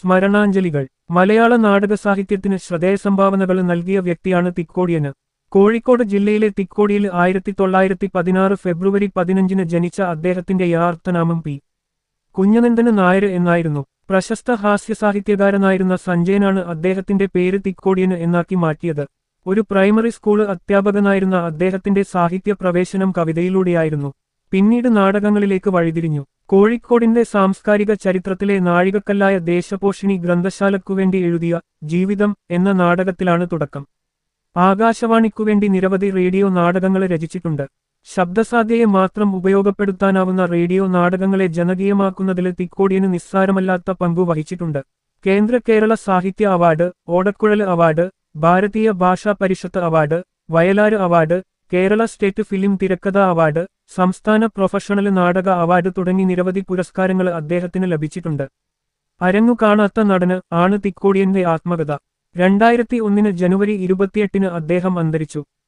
സ്മരണാഞ്ജലികൾ. മലയാള നാടക സാഹിത്യത്തിന് ശ്രദ്ധേയ സംഭാവനകൾ നൽകിയ വ്യക്തിയാണ് തിക്കോടിയന്. കോഴിക്കോട് ജില്ലയിലെ തിക്കോടിയിൽ ആയിരത്തി തൊള്ളായിരത്തി പതിനാറ് ഫെബ്രുവരി പതിനഞ്ചിന് ജനിച്ച അദ്ദേഹത്തിന്റെ യാർത്ഥനാമം പി. കുഞ്ഞനന്ദന് നായർ എന്നായിരുന്നു. പ്രശസ്ത ഹാസ്യ സാഹിത്യകാരനായിരുന്ന സഞ്ജയനാണ് അദ്ദേഹത്തിന്റെ പേര് തിക്കോടിയന് എന്നാക്കി മാറ്റിയത്. ഒരു പ്രൈമറി സ്കൂൾ അധ്യാപകനായിരുന്ന അദ്ദേഹത്തിന്റെ സാഹിത്യ പ്രവേശനം കവിതയിലൂടെയായിരുന്നു. പിന്നീട് നാടകങ്ങളിലേക്ക് വഴിതിരിഞ്ഞു. കോഴിക്കോടിന്റെ സാംസ്കാരിക ചരിത്രത്തിലെ നാഴികക്കല്ലായ ദേശപോഷിണി ഗ്രന്ഥശാലക്കുവേണ്ടി എഴുതിയ ജീവിതം എന്ന നാടകത്തിലാണ് തുടക്കം. ആകാശവാണിക്കുവേണ്ടി നിരവധി റേഡിയോ നാടകങ്ങൾ രചിച്ചിട്ടുണ്ട്. ശബ്ദസാധ്യയെ മാത്രം ഉപയോഗപ്പെടുത്താനാവുന്ന റേഡിയോ നാടകങ്ങളെ ജനകീയമാക്കുന്നതിൽ തിക്കോടിയന് നിസ്സാരമല്ലാത്ത പങ്കു വഹിച്ചിട്ടുണ്ട്. കേന്ദ്ര കേരള സാഹിത്യ award Odakkuzhal award Bharatiya Bhasha Parishad award Vayalar award Kerala state film തിരക്കഥ അവാർഡ് സംസ്ഥാന പ്രൊഫഷണൽ നാടക അവാർഡ് തുടങ്ങി നിരവധി പുരസ്കാരങ്ങൾ അദ്ദേഹത്തിന് ലഭിച്ചിട്ടുണ്ട്. അരങ്ങു കാണാത്ത നടന് ആണ് തിക്കോടിയന്റെ ആത്മകഥ. രണ്ടായിരത്തി ഒന്നിന് ജനുവരി ഇരുപത്തിയെട്ടിന് അദ്ദേഹം അന്തരിച്ചു.